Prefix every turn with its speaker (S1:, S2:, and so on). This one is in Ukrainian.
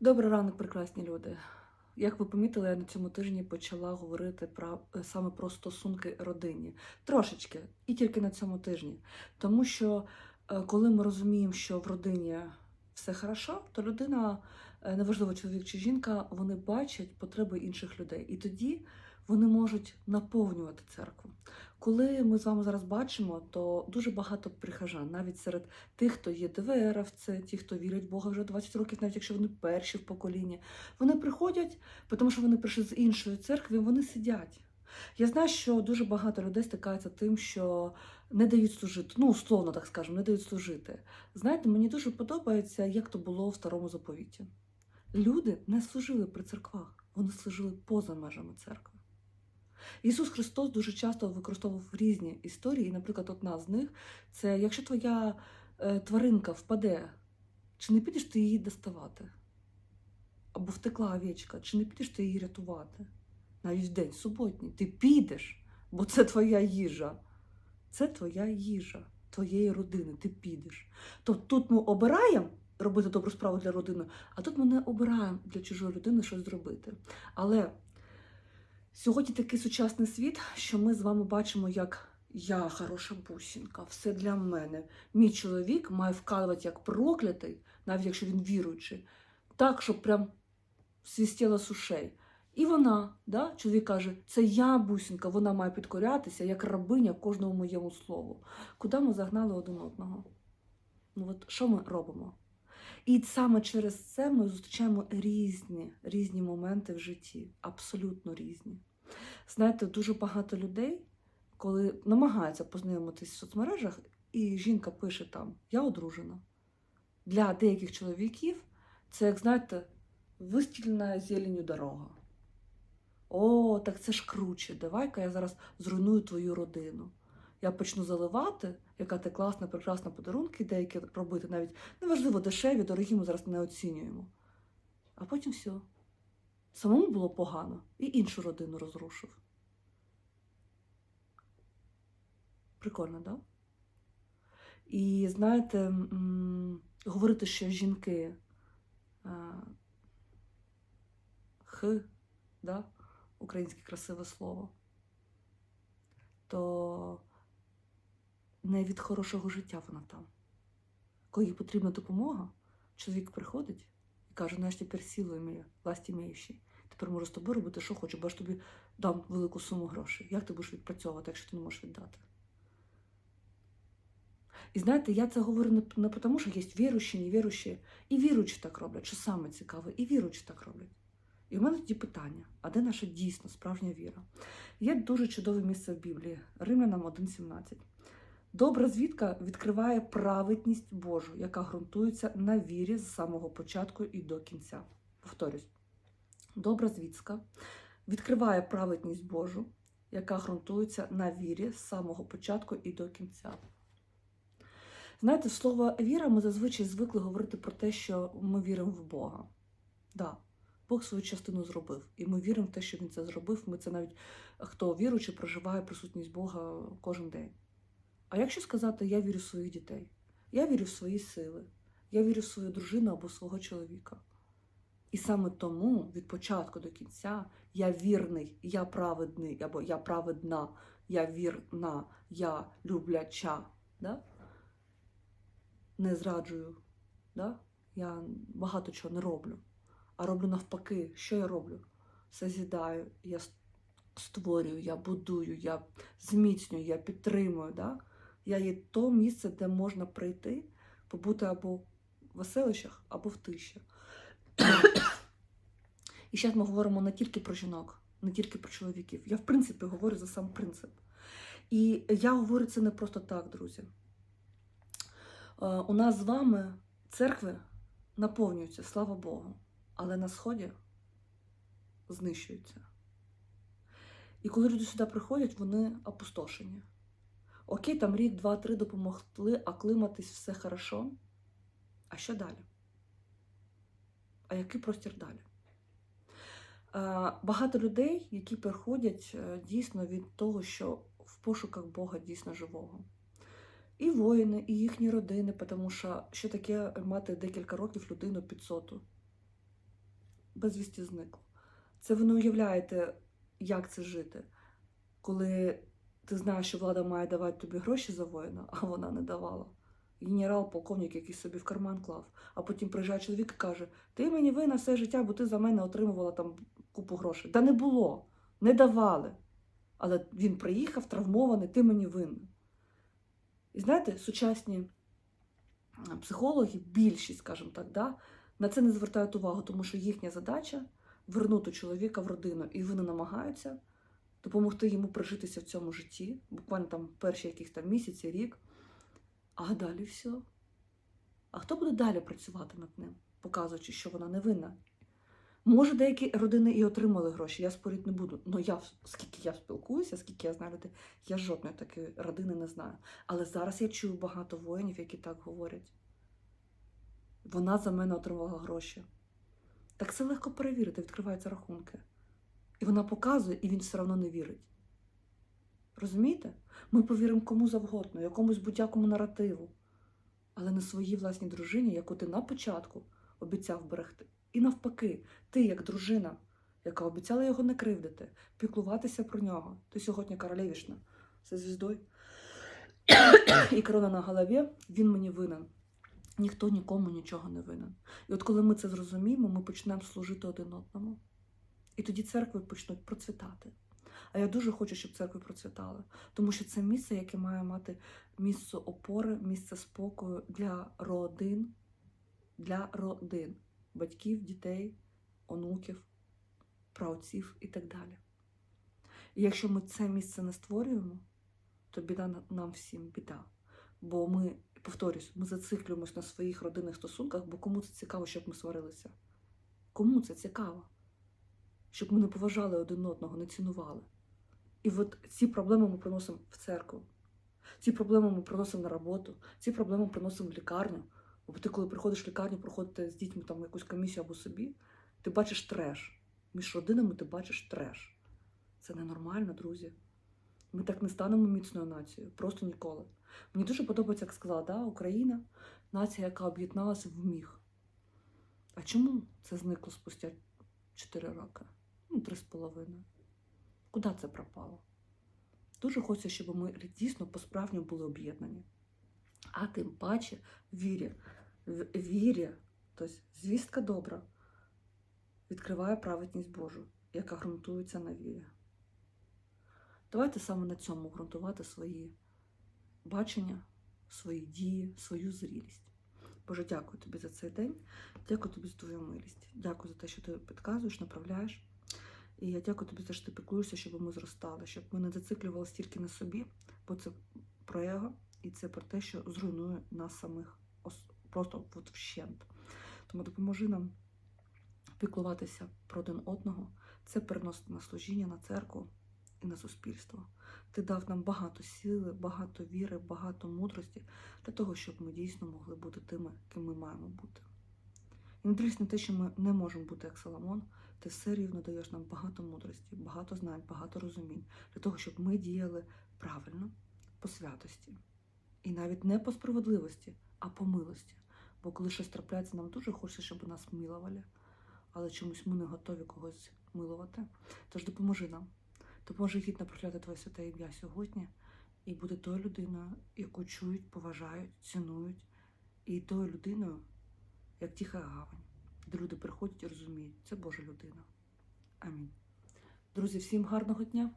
S1: Добрий ранок, прекрасні люди. Як ви помітили, я на цьому тижні почала говорити про е, саме про стосунки родині. Трошечки, і тільки на цьому тижні. Тому що е, коли ми розуміємо, що в родині все хорошо, то людина, е, неважливо чоловік чи жінка, вони бачать потреби інших людей. І тоді вони можуть наповнювати церкву. Коли ми з вами зараз бачимо, то дуже багато прихожан, навіть серед тих, хто є ДВРовці, ті, хто вірять в Бога вже 20 років, навіть якщо вони перші в поколінні, вони приходять, тому що вони прийшли з іншої церкви, вони сидять. Я знаю, що дуже багато людей стикаються тим, що не дають служити, ну, условно так скажемо, не дають служити. Знаєте, мені дуже подобається, як то було в старому заповіті. Люди не служили при церквах, вони служили поза межами церкви. Ісус Христос дуже часто використовував різні історії. Наприклад, одна з них це якщо твоя е, тваринка впаде, чи не підеш ти її доставати? Або втекла овечка, чи не підеш ти її рятувати? Навіть в день суботній. Ти підеш, бо це твоя їжа. Це твоя їжа, твоєї родини, ти підеш. Тобто тут ми обираємо робити добру справу для родини, а тут ми не обираємо для чужої людини щось зробити. Але Сьогодні такий сучасний світ, що ми з вами бачимо, як я хороша бусінка, все для мене. Мій чоловік має вкалувати як проклятий, навіть якщо він віруючий, так, щоб прям свістіла з ушей. І вона, да, чоловік каже, це я бусінка, вона має підкорятися як рабиня кожному моєму слову. Куди ми загнали один одного? Ну от що ми робимо? І саме через це ми зустрічаємо різні, різні моменти в житті, абсолютно різні. Знаєте, дуже багато людей, коли намагаються познайомитись в соцмережах, і жінка пише там: Я одружена. Для деяких чоловіків це, як знаєте, вистільна зеленю дорога. О, так це ж круче. Давай-ка я зараз зруйную твою родину. Я почну заливати, яка ти класна, прекрасна подарунки, деякі робити навіть неважливо, дешеві, дорогі, ми зараз не оцінюємо. А потім все. Самому було погано і іншу родину розрушив. Прикольно, да? І знаєте, говорити, що жінки а, х, да? українське красиве слово, то не від хорошого життя вона там. Коли їй потрібна допомога, чоловік приходить і каже, знаєш, тепер сілою моє, власть імеючий. Тепер можу з тобою робити, що хочу, бо я ж тобі дам велику суму грошей. Як ти будеш відпрацьовувати, якщо ти не можеш віддати? І знаєте, я це говорю не, не тому, що є віруючі, невіруючі. І віруючі так роблять, що саме цікаве, і віруючі так роблять. І в мене тоді питання: а де наша дійсно справжня віра? Є дуже чудове місце в Біблії, Римлянам 1.17. Добра звідка відкриває праведність Божу, яка ґрунтується на вірі з самого початку і до кінця. Повторюсь, добра звідка відкриває праведність Божу, яка ґрунтується на вірі з самого початку і до кінця. Знаєте, слово віра ми зазвичай звикли говорити про те, що ми віримо в Бога. Да, Бог свою частину зробив, і ми віримо в те, що Він це зробив. Ми це навіть хто віруючи, проживає присутність Бога кожен день. А якщо сказати, я вірю в своїх дітей, я вірю в свої сили, я вірю в свою дружину або свого чоловіка. І саме тому від початку до кінця я вірний, я праведний, або я праведна, я вірна, я любляча. Да? Не зраджую, да? я багато чого не роблю. А роблю навпаки, що я роблю? Созідаю, я створюю, я будую, я зміцнюю, я підтримую. Да? Я є то місце, де можна прийти, побути або в веселищах, або в тиші. І зараз ми говоримо не тільки про жінок, не тільки про чоловіків. Я, в принципі, говорю за сам принцип. І я говорю це не просто так, друзі. Е, У нас з вами церкви наповнюються, слава Богу, але на Сході знищуються. І коли люди сюди приходять, вони опустошені. Окей, там рік, два, три допомогли оклиматись, все хорошо. А що далі? А який простір далі? Е, Багато людей, які приходять е, дійсно від того, що в пошуках Бога дійсно живого. І воїни, і їхні родини, тому що що таке мати декілька років людину під соту? безвісті зникло. Це ви не уявляєте, як це жити, коли ти знаєш, що влада має давати тобі гроші за воїна, а вона не давала. Генерал, полковник, який собі в карман клав. А потім приїжджає чоловік і каже: Ти мені винна все життя, бо ти за мене отримувала там купу грошей. Та не було, не давали. Але він приїхав травмований, ти мені винна. І знаєте, сучасні психологи, більшість, скажімо так, да, на це не звертають увагу, тому що їхня задача вернути чоловіка в родину, і вони намагаються допомогти йому прожитися в цьому житті, буквально там перші якісь там місяці, рік, а далі все. А хто буде далі працювати над ним, показуючи, що вона невинна? Може, деякі родини і отримали гроші, я спорити не буду. Ну я скільки я спілкуюся, скільки я знаю людей, я жодної такої родини не знаю. Але зараз я чую багато воїнів, які так говорять. Вона за мене отримала гроші. Так це легко перевірити, відкриваються рахунки. І вона показує, і він все одно не вірить. Розумієте? Ми повіримо кому завгодно, якомусь будь-якому наративу, але не своїй власній дружині, яку ти на початку обіцяв берегти. І навпаки, ти, як дружина, яка обіцяла його не кривдити, піклуватися про нього. Ти сьогодні королевішна зі звіздою і корона на голові, він мені винен. Ніхто нікому нічого не винен. І от коли ми це зрозуміємо, ми почнемо служити один одному. І тоді церкви почнуть процвітати. А я дуже хочу, щоб церкви процвітали, тому що це місце, яке має мати місце опори, місце спокою для родин, для родин, батьків, дітей, онуків, праотців і так далі. І якщо ми це місце не створюємо, то біда нам всім біда. Бо ми, повторюсь, ми зациклюємось на своїх родинних стосунках, бо кому це цікаво, щоб ми сварилися? Кому це цікаво? Щоб ми не поважали один одного, не цінували. І от ці проблеми ми приносимо в церкву. Ці проблеми ми приносимо на роботу, ці проблеми приносимо в лікарню. Бо ти, коли приходиш в лікарню, проходити з дітьми там якусь комісію або собі, ти бачиш треш. Між родинами ти бачиш треш. Це ненормально, друзі. Ми так не станемо міцною нацією, просто ніколи. Мені дуже подобається, як сказала, да, Україна нація, яка об'єдналася в міг. А чому це зникло спустя 4 роки? Ну, три з половиною. Куди це пропало? Дуже хочеться, щоб ми дійсно по-справжньому були об'єднані. А тим паче вірі. В вірі, тобто звістка добра, відкриває праведність Божу, яка ґрунтується на вірі. Давайте саме на цьому ґрунтувати свої бачення, свої дії, свою зрілість. Боже, дякую тобі за цей день. Дякую тобі за твою милість. Дякую за те, що ти підказуєш, направляєш. І я дякую тобі за що ти піклуєшся, щоб ми зростали, щоб ми не зациклювалися тільки на собі, бо це про его, і це про те, що зруйнує нас самих просто от вщент. Тому допоможи нам піклуватися про один одного, це переносити на служіння, на церкву і на суспільство. Ти дав нам багато сили, багато віри, багато мудрості для того, щоб ми дійсно могли бути тими, ким ми маємо бути. І не дивлячись на те, що ми не можемо бути як Соломон, ти все рівно даєш нам багато мудрості, багато знань, багато розумінь для того, щоб ми діяли правильно, по святості. І навіть не по справедливості, а по милості. Бо коли щось трапляється, нам дуже хочеться, щоб нас милували, але чомусь ми не готові когось милувати. Тож допоможи нам, допоможи гідно прокляти Твоє святе ім'я сьогодні і бути тою людиною, яку чують, поважають, цінують, і тою людиною, як тиха гавань, де люди приходять і розуміють, це Божа людина. Амінь. Друзі, всім гарного дня!